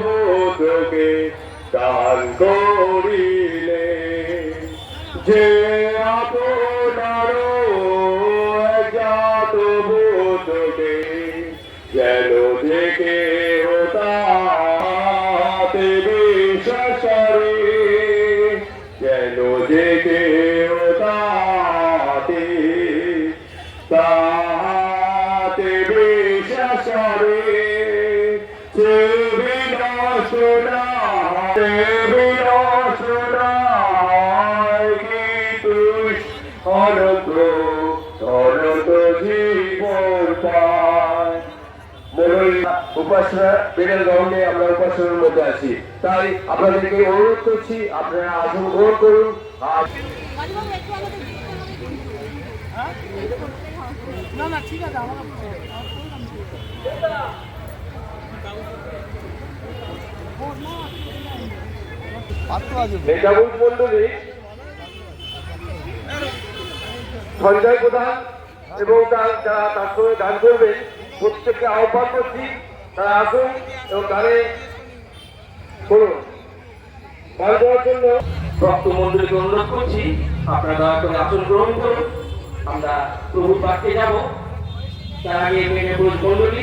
বোধকে দান করিলে। যে আপনারও জ্ঞানবোধকে যেন দেখে সরে বিনাশনা বিনাশনা কি তুই অনত অনত জীবন পায় উপাসনা পেটের গরমে আমরা উপাসনার মধ্যে আছি। তাই আপনাদেরকে অনুরোধ করছি আপনারা আসন গ্রহণ করুন মেজাবুল মন্ডলী সঞ্জয় প্রধান এবং তার যারা তার সঙ্গে গান করবেন, প্রত্যেককে আহ্বান করছি, তারা আসুন এবং গানে করুন গান দেওয়ার জন্য ভক্ত মন্ডলীকে অনুরোধ করছি, আপনারা দয়া করে আসন গ্রহণ করুন। আমরা প্রভুর বাক্যে যাব। তার আগে পুরুষ মন্ডলী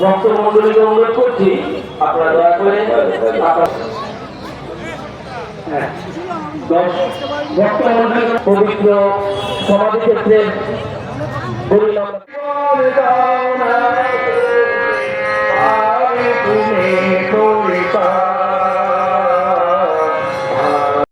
ভক্ত মন্ডলীকে অনুরোধ করছি আপনারা দয়া করে আপনারা- হ্যাঁ, ভক্ত মন্ডলীকে পবিত্র সমাধি ক্ষেত্রে বলিলাম